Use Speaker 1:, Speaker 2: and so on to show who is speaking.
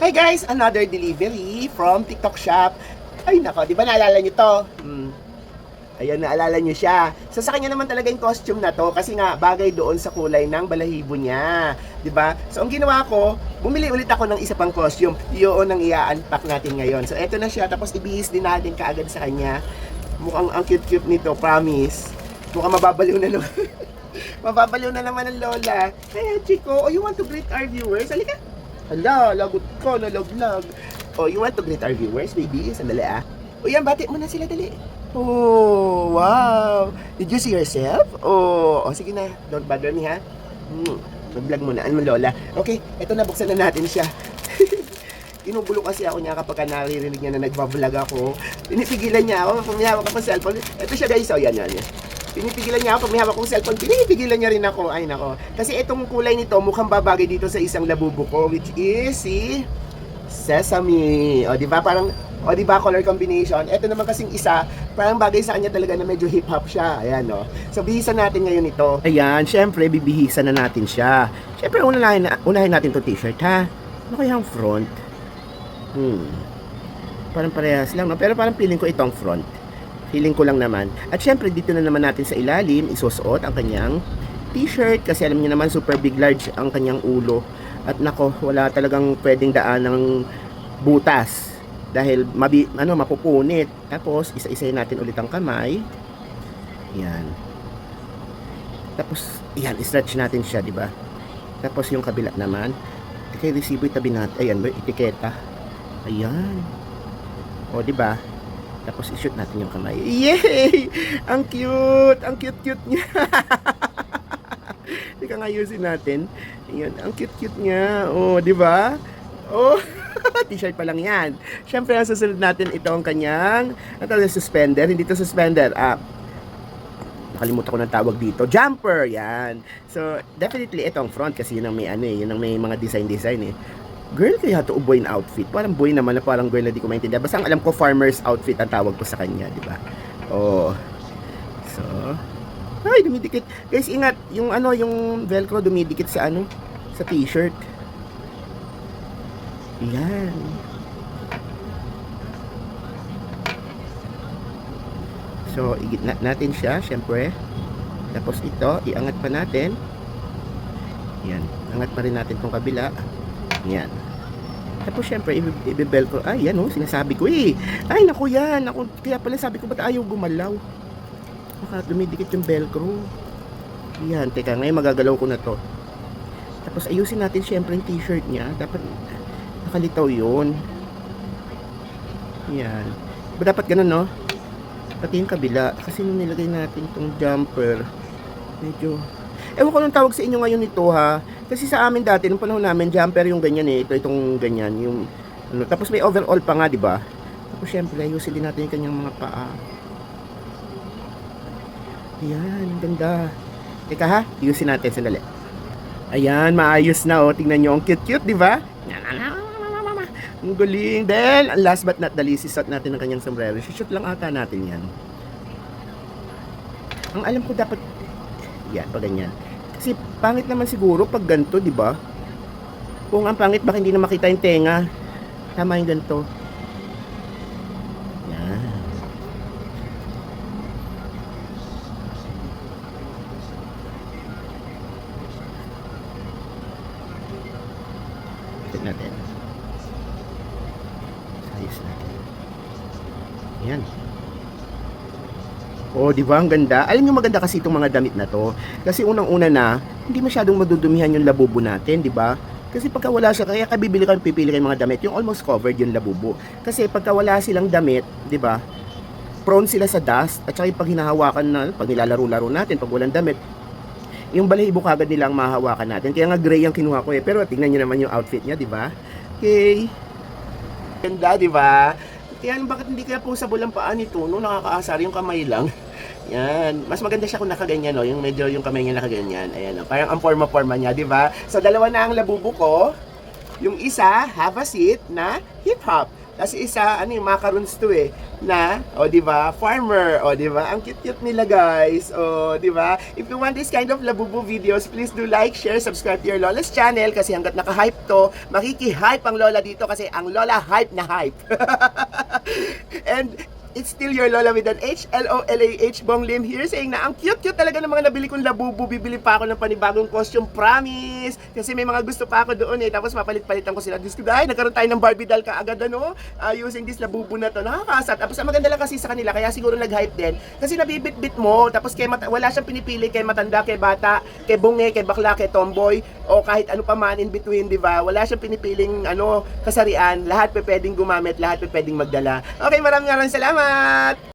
Speaker 1: Hi guys, another delivery from TikTok Shop. Ay nako, di ba naalala nyo to? Hmm. Ayan, naalala nyo siya. So sa kanya naman talaga yung costume na to kasi nga bagay doon sa kulay ng balahibo niya. Di ba? So ang ginawa ko, bumili ulit ako ng isa pang costume. Yun ang i-unpack natin ngayon. So eto na siya, tapos ibihis din natin kaagad sa kanya. Mukhang ang cute-cute nito, promise. Mukhang mababaliw na naman. mababaliw na naman ang lola. Hey, Chico, oh, you want to greet our viewers? Halika. Hala, lagot ko, nalaglag. Oh, you want to greet our viewers, baby? Sandali ah. O yan, bati mo na sila, dali. Oh, wow. Did you see yourself? Oh, oh sige na. Don't bother me, ha? Hmm. Mag-vlog muna. Ano Lola? Okay, eto na, buksan na natin siya. Kinugulo kasi ako niya kapag naririnig niya na nagbablog ako. Pinipigilan niya ako, pumihawak ako ng cellphone. Ito siya guys, oh, yan, yan, yan. Pinipigilan niya ako, pumihawak akong cellphone. Pinipigilan niya rin ako. Ay, nako. Kasi itong kulay nito, mukhang babagay dito sa isang labubo ko, which is si Sesame. O, di ba? Parang, o, di ba? Color combination. Ito naman kasing isa, parang bagay sa kanya talaga na medyo hip-hop siya. Ayan, no? So, bihisan natin ngayon ito. Ayan, syempre, bibihisan na natin siya. Syempre, unahin, unahin natin to t-shirt, ha? Ano kaya ang front? Hmm. Parang parehas lang, no? Pero parang feeling ko itong front. Feeling ko lang naman. At syempre, dito na naman natin sa ilalim, isusuot ang kanyang t-shirt. Kasi alam niyo naman, super big large ang kanyang ulo. At nako, wala talagang pwedeng daan ng butas. Dahil mabi, ano, mapupunit. Tapos, isa-isayin natin ulit ang kamay. Yan. Tapos, yan, stretch natin siya, di ba? Tapos yung kabila naman. Kay resibo itabi natin. Ayan, may etiketa. Ayan. O, di ba? Tapos i-shoot natin yung kamay. Yay! Ang cute! Ang cute-cute niya. Teka nga ayusin natin. Ayan, ang cute-cute niya. Oh, di ba? Oh, t-shirt pa lang yan. Siyempre, ang susunod natin ito ang kanyang, ang tawag suspender. Hindi to suspender. Ah, nakalimutan ko ng tawag dito. Jumper, yan. So, definitely ito ang front kasi yun ang may ano eh, yun ang may mga design-design eh. Girl, kaya to boy in outfit. Parang boy naman na parang girl na di ko maintindihan. Basta ang alam ko, farmer's outfit ang tawag ko sa kanya, di ba? Oh. So, ay, dumidikit. Guys, ingat. Yung ano, yung velcro dumidikit sa ano, sa t-shirt. Yan. So, igit na natin siya, syempre. Tapos ito, iangat pa natin. Yan. Angat pa rin natin tong kabila. Yan. Tapos syempre, ibi- ibibelcro. Ay, yan oh, sinasabi ko eh. Ay, naku yan. Naku, kaya pala sabi ko, ba't ayaw gumalaw? Baka dumidikit yung velcro. Yan, teka, ngayon magagalaw ko na to. Tapos ayusin natin syempre yung t-shirt niya. Dapat nakalitaw yun. Yan. Ba dapat ganun, no? Pati yung kabila. Kasi nung nilagay natin itong jumper, medyo... Ewan ko nung tawag sa inyo ngayon nito ha. Kasi sa amin dati, nung panahon namin, jumper yung ganyan eh. Ito, itong ganyan. Yung, ano, tapos may overall pa nga, di ba? Tapos syempre, ayusin din natin yung kanyang mga paa. Ayan, ang ganda. Teka ha, ayusin natin sandali. Ayan, maayos na oh. Tingnan nyo, ang cute-cute, di ba? Ang galing. Then, last but not the least, isot natin ang kanyang sombrero. Shoot lang ata natin yan. Ang alam ko dapat, yan, pag ganyan. Kasi pangit naman siguro pag ganito, di ba? Kung ang pangit, baka hindi na makita yung tenga. Tama yung ganito. Yan. Tignan natin. Ayos natin. Yan. Oh, di ba? Ang ganda. Alam niyo maganda kasi itong mga damit na to. Kasi unang-una na, hindi masyadong madudumihan yung labubo natin, di ba? Kasi pagka wala siya, kaya kabibili ka, pipili kayo mga damit, yung almost covered yung labubo. Kasi pagka wala silang damit, di ba? Prone sila sa dust, at saka yung pag hinahawakan na, pag nilalaro-laro natin, pag walang damit, yung balahibo kagad nila ang mahahawakan natin. Kaya nga gray ang kinuha ko eh. Pero tingnan niyo naman yung outfit niya, di ba? Okay. Ganda, di ba? Ano, bakit hindi kaya posable ang paa nito? No, nakakaasar yung kamay lang. Yan. Mas maganda siya kung nakaganyan, no? Yung medyo yung kamay niya nakaganyan. Ayan, no? Parang ang forma-forma niya, di ba? So, dalawa na ang labubo ko. Yung isa, have a seat na hip-hop. Kasi isa, ano yung macarons to eh, na, o di ba, farmer, o di ba, ang cute-cute nila guys, o di ba. If you want this kind of labubu videos, please do like, share, subscribe to your Lola's channel kasi hanggat naka-hype to, makiki-hype ang Lola dito kasi ang Lola hype na hype. And it's still your Lola with an H, L-O-L-A-H, Bong Lim here saying na ang cute-cute talaga ng mga nabili kong labubu. Bibili pa ako ng panibagong costume, promise. Kasi may mga gusto pa ako doon eh. Tapos papalit-palitan ko sila. Diyos ko, dahil nagkaroon tayo ng Barbie doll kaagad ano, uh, using this labubu na to. Nakakasat. Tapos ang maganda lang kasi sa kanila, kaya siguro nag-hype din. Kasi nabibit-bit mo. Tapos kay mata- wala siyang pinipili kay matanda, kay bata, kay bunge, kay bakla, kay tomboy, o kahit ano pa man in between, di ba? Wala siyang pinipiling ano, kasarian. Lahat pe pwedeng gumamit, lahat pe pwedeng magdala. Okay, maraming maraming salamat!